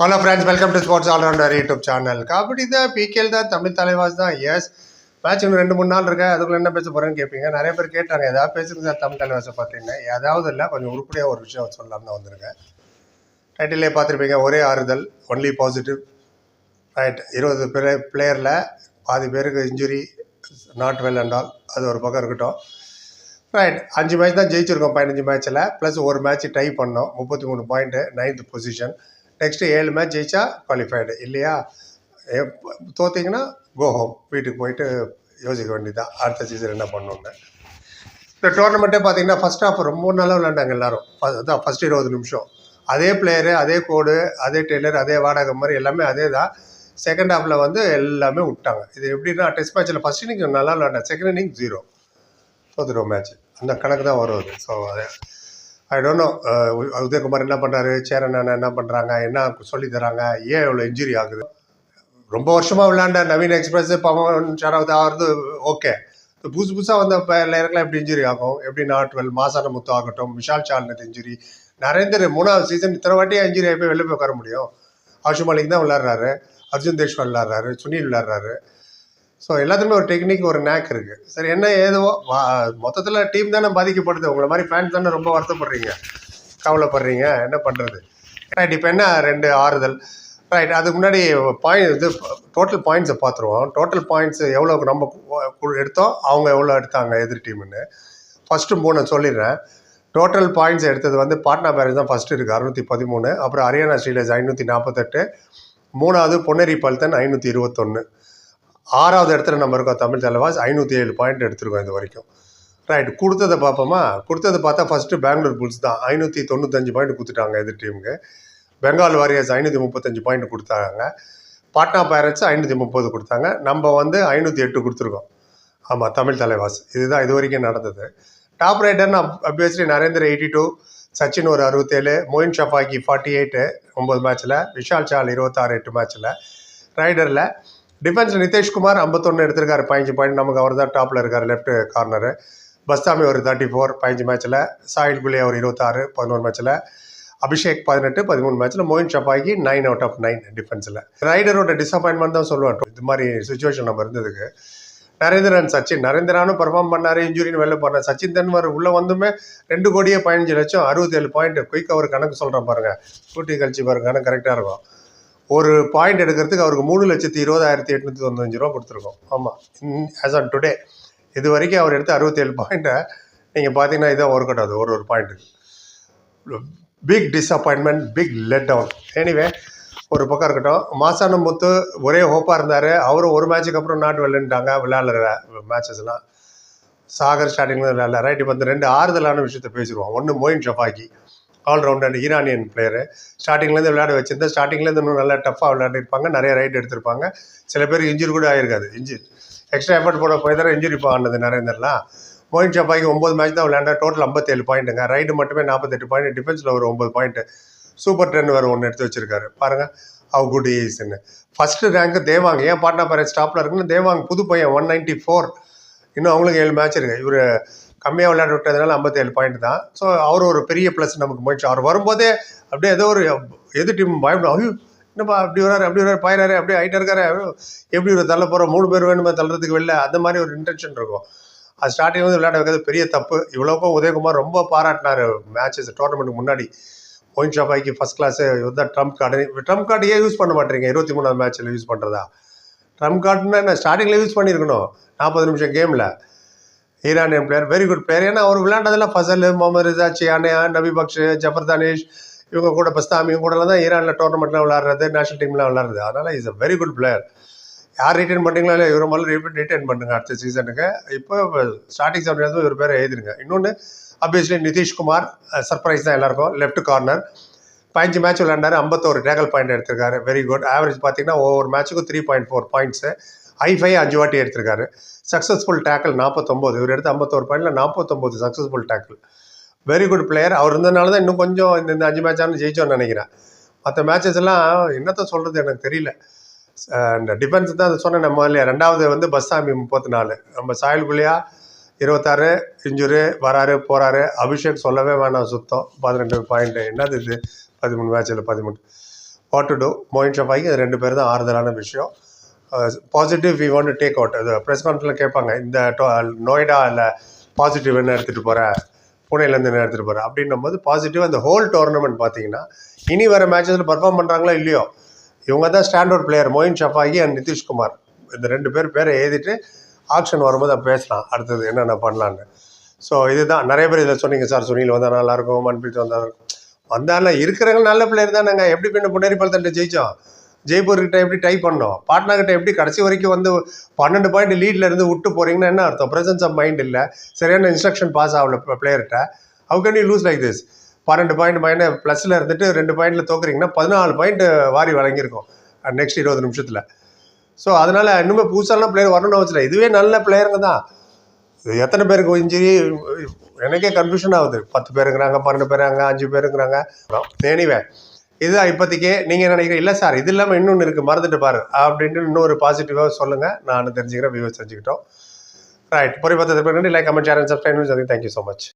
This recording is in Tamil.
Hello friends welcome to sports allrounder YouTube channel kabaddi தான் பிகேல் தான் தமிழ் தலைவாஸ் தான் எஸ் மேட்ச் இன்னும் ரெண்டு மூணு நாள் இருக்கா? அதுக்குள்ள என்ன பேச போகிறேன்னு கேட்பீங்க நிறைய பேர் கேட்டாங்க ஏதாவது பேசுங்க சார் தமிழ் தலைவாசை பார்த்தீங்கன்னா ஏதாவது இல்லை கொஞ்சம் உருப்படியாக ஒரு விஷயம் சொல்லலாம் தான் வந்திருக்கேன். டைட்டிலே பார்த்துருப்பீங்க ஒரே ஆறுதல் ஒன்லி பாசிட்டிவ் ரைட் இருபது பிளே பிளேயரில் பாதி பேருக்கு injury not well and all அது ஒரு பக்கம் இருக்கட்டும். ரைட் அஞ்சு மேட்ச் தான் ஜெயிச்சிருக்கோம் பதினஞ்சு மேட்ச்சில் ப்ளஸ் ஒரு மேட்ச் டை பண்ணோம் முப்பத்தி மூணு பாயிண்ட்டு நைன்த் பொசிஷன் நெக்ஸ்ட்டு ஏழு மேட்ச் ஜெயிச்சா குவாலிஃபைடு இல்லையா? எ- தோத்தீங்கன்னா கோ ஹோம் வீட்டுக்கு போயிட்டு யோசிக்க வேண்டியதான் அடுத்த சீசன் என்ன பண்ணணுன்னு இந்த டோர்னமெண்ட்டே பார்த்தீங்கன்னா ஃபர்ஸ்ட் ஹாஃப் ரொம்ப நல்லா விளாண்டாங்க எல்லாரும். ஃப- அதான் ஃபர்ஸ்ட் இருபது நிமிஷம். அதே பிளேயரு அதே கோடு அதே டெய்லர் அதே வாடகை மாதிரி எல்லாமே அதே தான் செகண்ட் ஹாஃபில் வந்து எல்லாமே விட்டாங்க. இது எப்படின்னா டெஸ்ட் மேட்ச்சில் ஃபஸ்ட் இன்னிங் நல்லா விளாண்டேன் செகண்ட் இன்னிங் ஜீரோ தோத்துருவோம் மேட்ச் அந்த கணக்கு தான் வரும் அது. ஸோ அதே ஐ டோன்ட் நோ உதயகுமார் என்ன பண்ணுறாரு சேரன் அண்ணா என்ன பண்ணுறாங்க என்ன சொல்லி தராங்க? ஏன் இவ்வளோ இன்ஜுரி ஆகுது? ரொம்ப வருஷமாக விளையாண்ட நவீன் எக்ஸ்பிரஸ் பவன் ஷராவத் ஆகிறது ஓகே புதுசு புதுசாக வந்த பிளேயருக்குலாம் எப்படி இன்ஜுரி ஆகும்? எப்படி நாட்வெல் மாசான முத்து ஆகட்டும் விஷால் சால்னத் இன்ஜுரி நரேந்தர் மூணாவது சீசன் இத்தனை வாட்டியாக இன்ஜுரி ஆகி போய் வெளில போய் உட்கார முடியும்? ஆஷு மாலிக் தான் விளாட்றாரு அர்ஜுன் தேஷ்வால் விளாட்றாரு சுனில் விளாட்றாரு ஸோ எல்லாத்துக்குமே ஒரு டெக்னிக் ஒரு நேக் இருக்குது சரி என்ன ஏதோ மொத்தத்தில் டீம் தானே பாதிக்கப்படுது. உங்களை மாதிரி ஃபேன்ஸ் தானே ரொம்ப வருத்தப்படுறீங்க. கவலைப்படுறீங்க. என்ன பண்ணுறது ரைட் இப்போ என்ன? ரெண்டு ஆறுதல். ரைட் அதுக்கு முன்னாடி பாயிண்ட் இது டோட்டல் பாயிண்ட்ஸை பார்த்துருவோம் டோட்டல் பாயிண்ட்ஸ் எவ்வளோ நம்ம எடுத்தோம்? அவங்க எவ்வளோ எடுத்தாங்க எதிர் டீம்னு ஃபஸ்ட்டு மூணு சொல்லிடுறேன். டோட்டல் பாயிண்ட்ஸ் எடுத்தது வந்து பாட்னா பேரேஜ் தான் ஃபஸ்ட்டு இருக்குது அறுநூற்றி பதிமூணு. அப்புறம் ஹரியானா ஸ்ரீலேஜ் ஐநூற்றி நாற்பத்தெட்டு மூணாவது பொன்னேரி பல்தன் ஐநூற்றி இருபத்தொன்று ஆறாவது இடத்துல நம்ம இருக்கோம் தமிழ் தலைவாஸ். ஐநூற்றி ஏழு பாயிண்ட் எடுத்திருக்கோம் இது வரைக்கும். ரைட் கொடுத்ததை பார்ப்போமா கொடுத்ததை பார்த்தா ஃபஸ்ட்டு பெங்களூர் புல்ஸ் தான். ஐநூற்றி தொண்ணூத்தஞ்சு பாயிண்ட் கொடுத்துட்டாங்க எதிர் டீமுக்கு பெங்கால் வாரியர்ஸ் ஐநூற்றி முப்பத்தஞ்சு பாயிண்ட் கொடுத்தாங்க. பாட்னா பைரட்ஸ் ஐநூற்றி முப்பது கொடுத்தாங்க. நம்ம வந்து ஐநூற்றி எட்டு கொடுத்துருக்கோம். ஆமாம் தமிழ் தலைவாஸ். இதுதான் இது வரைக்கும் நடந்தது. Top ரைடர்னு obviously Narendra eighty two Sachin ஒரு அறுபத்தேழு மொயின் ஷஃபாக்கி ஃபார்ட்டி எயிட்டு ஒம்பது மேட்ச்சில் விஷால் சால் இருபத்தாறு எட்டு மேட்ச்சில் ரைடரில் டிஃபென்ஸில் நிதிஷ்குமார் ஐம்பத்தொன்று எடுத்திருக்காரு. பதினஞ்சு பாயிண்ட் நமக்கு அவர் தான் டாப்பில் இருக்கார் லெஃப்ட் கார்னரு பஸ்தாமி ஒரு தேர்ட்டி ஃபோர் பதினஞ்சு மேட்ச்சில் சாஹில் குலே ஒரு இருபத்தாறு பதினோரு மேட்ச்சில் அபிஷேக் பதினெட்டு பதிமூணு மேட்ச்சில் Moin Shafaghi nine out of nine டிஃபென்ஸில் ரைடரோட டிசப்பாயின்மெண்ட் தான் சொல்லுவேன். இது மாதிரி சுச்சுவேஷன் நம்ம இருந்ததுக்கு. நரேந்திரன் சச்சின். நரேந்திரானும் பர்ஃபார்ம் பண்ணார் இன்ஜுரின்னு வெளில போனார். சச்சின் தென்வர் உள்ளே வந்துமே ரெண்டு கோடியே பதினஞ்சு லட்சம் அறுபத்தேழு பாயிண்ட் குயிக் அவர் கணக்கு சொல்கிறேன் பாருங்கள் கூட்டி கழிச்சு பாருங்க கணக்கு கரெக்டாக இருக்கும். ஒரு பாயிண்ட் எடுக்கிறதுக்கு அவருக்கு மூணு லட்சத்தி இருபதாயிரத்தி எட்நூற்றி தொண்ணூத்தஞ்சு ரூபா கொடுத்துருக்கோம். ஆமாம் ஆஸ் ஆன் டுடே இது வரைக்கும் அவர் எடுத்த அறுபத்தேழு பாயிண்ட்டை நீங்கள் பார்த்தீங்கன்னா இதான் ஒர்க் அவுட் ஆகுது. ஒரு ஒரு பாயிண்ட்டுக்கு big disappointment big let down anyway ஒரு பக்கம் இருக்கட்டும். மாசான முத்து ஒரே ஹோப்பாக இருந்தார். அவரும் ஒரு மேட்ச்சுக்கு அப்புறம் நாட்டு விளையாண்டுட்டாங்க. விளையாடுற மேட்சஸ்லாம் சாகர் ஸ்டார்டிங்கில் விளையாடல. ரைட் இப்போ இந்த ரெண்டு ஆறுதலான விஷயத்த பேசிடுவோம். ஒன்று Moin Shafaghi allrounder Iranian player ஸ்டார்டிங்லேருந்து விளையாட வச்சிருந்தா ஸ்டார்டிங்லேருந்து இன்னும் நல்லா டஃப்பாக விளையாடிருப்பாங்க நிறைய ரைட் எடுத்திருப்பாங்க. சில பேர் இன்ஜுரி கூட ஆயிருக்காது இன்ஜுரி எக்ஸ்ட்ரா எஃபர்ட் போட போய் தான் இன்ஜுரி ஆனது நரேந்தர்லாம் மோயின் சப்பாய்க்கு ஒம்பது மேட்ச் தான் விளையாண்டா டோட்டல் ஐம்பத்தேழு பாயிண்ட்டுங்க ரைடு மட்டுமே நாற்பத்தெட்டு பாயிண்ட் டிஃபென்ஸில் ஒரு ஒம்பது பாயிண்ட்டு சூப்பர் டென் வேறு ஒன்று எடுத்து வச்சிருக்காரு. பாருங்கள் அவ் குட் ஈஸ்ன்னு ஃபஸ்ட்டு ரேங்க் தேவாங். ஏன் பாட்னா பாரு ஸ்டாப்பில் இருக்குன்னு தேவாங் புது பையன் ஒன் நைன்ட்டி ஃபோர் இன்னும் அவங்களுக்கு ஏழு மேட்ச் இருக்குது இவர் கம்மியாக விளையாண்டு விட்டதுனால ஐம்பத்தேழு பாயிண்ட் தான். ஸோ அவர் ஒரு பெரிய ப்ளஸ் நமக்கு முயற்சி. அவர் வரும்போதே அப்படியே ஏதோ ஒரு எது டீம் பயப்படும். ஐயோ என்னப்பா அப்படி வராரு அப்படி வராரு பாயிறாரு அப்படியே ஹைட்டாக இருக்காரு எப்படி ஒரு தள்ள போகிறோம் மூணு பேர் வேணுமே தள்ளுறதுக்கு வெளில. அந்த மாதிரி ஒரு இன்டென்ஷன் இருக்கும். அது ஸ்டார்டிங் வந்து விளையாட வைக்கிறது பெரிய தப்பு. இவ்வளோக்கும் உதயகுமார் ரொம்ப பாராட்டினார் மேட்சஸ் டோர்னமெண்ட்டுக்கு முன்னாடி. மோயின் ஷாபாய்க்கு ஃபஸ்ட் கிளாஸு இதுதான் ட்ரம்ப் கார்டு ட்ரம்ப் கார்டு ஏன் யூஸ் பண்ண மாட்டேறீங்க? இருபத்தி மூணாவது மேட்ச்சில் யூஸ் பண்ணுறதா ட்ரம்ப் கார்டுன்னா என்ன? ஸ்டார்டிங்கில் யூஸ் பண்ணியிருக்கணும். நாற்பது நிமிஷம் கேமில் Iranian player very good player ஏன்னா அவர் விளையாண்டதெல்லாம் Fazel Mohammad Reza Chiyaneh Nabibakhsh Zafar Danish இவங்க கூட பஸ்தாமி இவங்க கூடலாம் தான் ஈரானில் டோர்னமெண்ட்லாம் விளாட்றது நேஷனல் டீம்லாம் விளாட்றது அதனால் is a very good player யார் ரிட்டைன் பண்ணுறீங்களா இல்லை இவரை முதல்ல ரிப்பீட் ரிட்டைன் பண்ணுங்க அடுத்த சீசனுக்கு இப்போ ஸ்டார்டிங் செவன் வந்து இவர் பேரை எழுதிருங்க இன்னொன்று அப்வியஸ்லி நிதிஷ்குமார் சர்ப்ரைஸ் தான் எல்லாருக்கும். லெஃப்ட் கார்னர் பதினஞ்சு மேட்ச் விளையாண்டாரு ஐம்பத்தோரு டேகல் பாயிண்ட் எடுத்திருக்காரு. வெரி குட் ஆவரேஜ் பார்த்தீங்கன்னா ஒவ்வொரு மேட்ச்சுக்கும் three point four points five அஞ்சு வாட்டி எடுத்திருக்காரு. சக்ஸஸ்ஃபுல் டேக்கிள் நாற்பத்தொம்போது இவர் எடுத்து ஐம்பத்தோரு பாயிண்டில் நாற்பத்தொம்போது successful tackle very good player அவர் இருந்தனால தான் இன்னும் கொஞ்சம் இந்த இந்த அஞ்சு மேட்சானு ஜெயிச்சோன்னு நினைக்கிறேன். மற்ற மேட்சஸ் எல்லாம் என்னத்த சொல்கிறது எனக்கு தெரியல. இந்த டிஃபென்ஸ் தான் சொன்னேன் நம்ம இல்லையா? ரெண்டாவது வந்து பஸ்ஸாமி முப்பத்தி நாலு நம்ம சாயல் குழியா இருபத்தாறு இன்ஜுரி வராரு போகிறாரு அபிஷேக் சொல்லவே வேணாம் சுத்தம். பதினெட்டு பாயிண்ட் என்னது இது? பதிமூணு மேட்ச்சில் பதிமூணு. வாட் டு டூ மோயின் ஷஃபாய்க்கு ரெண்டு பேர் தான் ஆறுதலான விஷயம். Positive we want take out அது ப்ரெஸ் கான்ஃபரன்ஸில் கேட்பாங்க இந்த டோ- நொய்டா இல்லை பாசிட்டிவ் என்ன எடுத்துகிட்டு போகிற புனேலேருந்து என்ன எடுத்துகிட்டு போகிற அப்படின்னும் போது பாசிட்டிவ் அந்த ஹோல் டோர்னமெண்ட் பார்த்தீங்கன்னா இனி வர மேட்சஸில் பர்ஃபார்ம் பண்ணுறாங்களோ இல்லையோ? இவங்க தான் standard player Moein Shafaghi and Nitish Kumar இந்த ரெண்டு பேர் பேரை எழுதிட்டு ஆக்ஷன் வரும்போது பேசலாம் அடுத்தது என்னென்ன பண்ணலான்னு ஸோ இதுதான். நிறைய பேர் இதில் சொன்னீங்க சார் சுனில் வந்தால் நல்லாயிருக்கும் மன்பிரீத் வந்தால் இருக்கும் வந்தாலும் இருக்கிறவங்க நல்ல பிளேயர் தானேங்க. எப்படி பின்ன புனேரி பலத்தன்ட்டு ஜெயிச்சோம்? ஜெய்ப்பூர் கிட்ட எப்படி ட்ரை பண்ணோம்? பாட்னா கிட்ட எப்படி கடைசி வரைக்கும் வந்து பன்னெண்டு பாயிண்ட் லீட்ல இருந்து விட்டு போறீங்கன்னா என்ன அர்த்தம்? பிரசன்ஸ் ஆஃப் மைண்ட் இல்லை. சரியான இன்ஸ்ட்ரக்ஷன் பாஸ் ஆகல பிளேயர்கிட்ட how can you lose like this பன்னெண்டு பாயிண்ட் மைண்ட் ப்ளஸில் இருந்துட்டு ரெண்டு பாயிண்ட்ல தோக்குறீங்கன்னா பதினாலு பாயிண்ட் வாரி வழங்கியிருக்கோம். நெக்ஸ்ட் இருபது நிமிஷத்தில். ஸோ அதனால இன்னுமே புதுசாலாம் பிளேயர் வரணும்னு அவசியம் இதுவே நல்ல பிளேயருங்க தான். எத்தனை பேருக்கு இன்ஜுரி எனக்கே கன்ஃபியூஷன் ஆகுது. பத்து பேருங்கிறாங்க பன்னெண்டு பேருங்க அஞ்சு பேருங்கிறாங்க எனிவே இதுதான் இப்போதைக்கு நீங்கள் நினைக்கிறீங்க? இல்லை சார் இது இல்லாமல் இன்னொன்று இருக்குது மறந்துட்டு பாரு. அப்படின்ட்டு இன்னொரு பாசிட்டிவாக சொல்லுங்கள் நான் தெரிஞ்சுக்கிறேன் வியூஸ் தெரிஞ்சுக்கிட்டோம். ரைட் பொறி பத்து like comment channel subscribe thank you so much